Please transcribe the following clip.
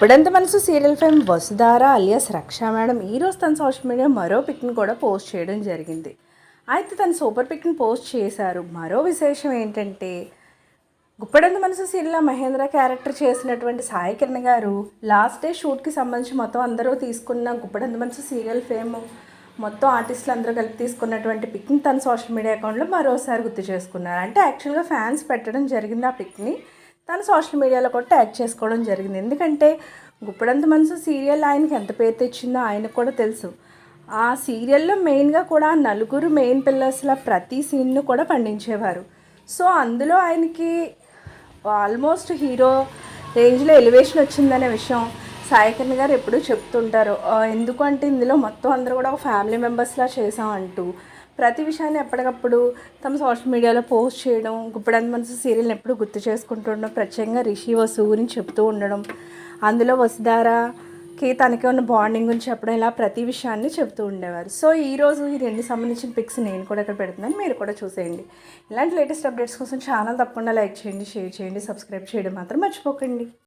Guppedantha Manasu serial fame Vasudhara alias Raksha madam ఈరోజు తన social media మరో పిక్ని కూడా పోస్ట్ చేయడం జరిగింది. అయితే తను సూపర్ పిక్ని పోస్ట్ చేశారు. మరో విశేషం ఏంటంటే గుప్పడంత మనసు సీరియల్లో మహేంద్ర క్యారెక్టర్ చేసినటువంటి సాయి కిరణ్ గారు లాస్ట్ డే షూట్కి సంబంధించి మొత్తం అందరూ తీసుకున్న గుప్పడంత మనసు సీరియల్ ఫేమ్ మొత్తం ఆర్టిస్టులు అందరూ కలిపి తీసుకున్నటువంటి పిక్ని తన సోషల్ మీడియా అకౌంట్లో మరోసారి గుర్తు చేసుకున్నారు. అంటే యాక్చువల్గా ఫ్యాన్స్ పెట్టడం జరిగింది ఆ పిక్ని. తను సోషల్ మీడియాలో కూడా ట్యాగ్ చేసుకోవడం జరిగింది. ఎందుకంటే గుప్పడంత మనసు సీరియల్ ఆయనకి ఎంత పేరు తెచ్చిందో ఆయనకు కూడా తెలుసు. ఆ సీరియల్లో మెయిన్గా కూడా నలుగురు మెయిన్ పిల్లర్స్ల ప్రతి సీన్ను కూడా పండించేవారు. సో అందులో ఆయనకి ఆల్మోస్ట్ హీరో రేంజ్లో ఎలివేషన్ వచ్చిందనే విషయం సాయికర్ణ గారు ఎప్పుడూ చెప్తుంటారు. ఎందుకంటే ఎందుకు అంటే ఇందులో మొత్తం అందరూ కూడా ఒక ఫ్యామిలీ మెంబర్స్లా చేసాం అంటూ. ప్రతి విషయాన్ని ఎప్పటికప్పుడు తమ సోషల్ మీడియాలో పోస్ట్ చేయడం గుప్పడంత మనసు సీరియల్ని ఎప్పుడు గుర్తు చేసుకుంటుండడం ప్రత్యేకంగా రిషి వసు గురించి చెప్తూ ఉండడం అందులో వసుధారకి తనకి ఉన్న బాండింగ్ గురించి చెప్పడం ఇలా ప్రతి విషయాన్ని చెప్తూ ఉండేవారు. సో ఈరోజు ఈ రెండు సంబంధించిన పిక్స్ నేను కూడా ఇక్కడ పెడుతున్నాను. మీరు కూడా చూసేయండి. ఇలాంటి లేటెస్ట్ అప్డేట్స్ కోసం ఛానల్ తప్పకుండా లైక్ చేయండి షేర్ చేయండి సబ్స్క్రైబ్ చేయడం మాత్రం మర్చిపోకండి.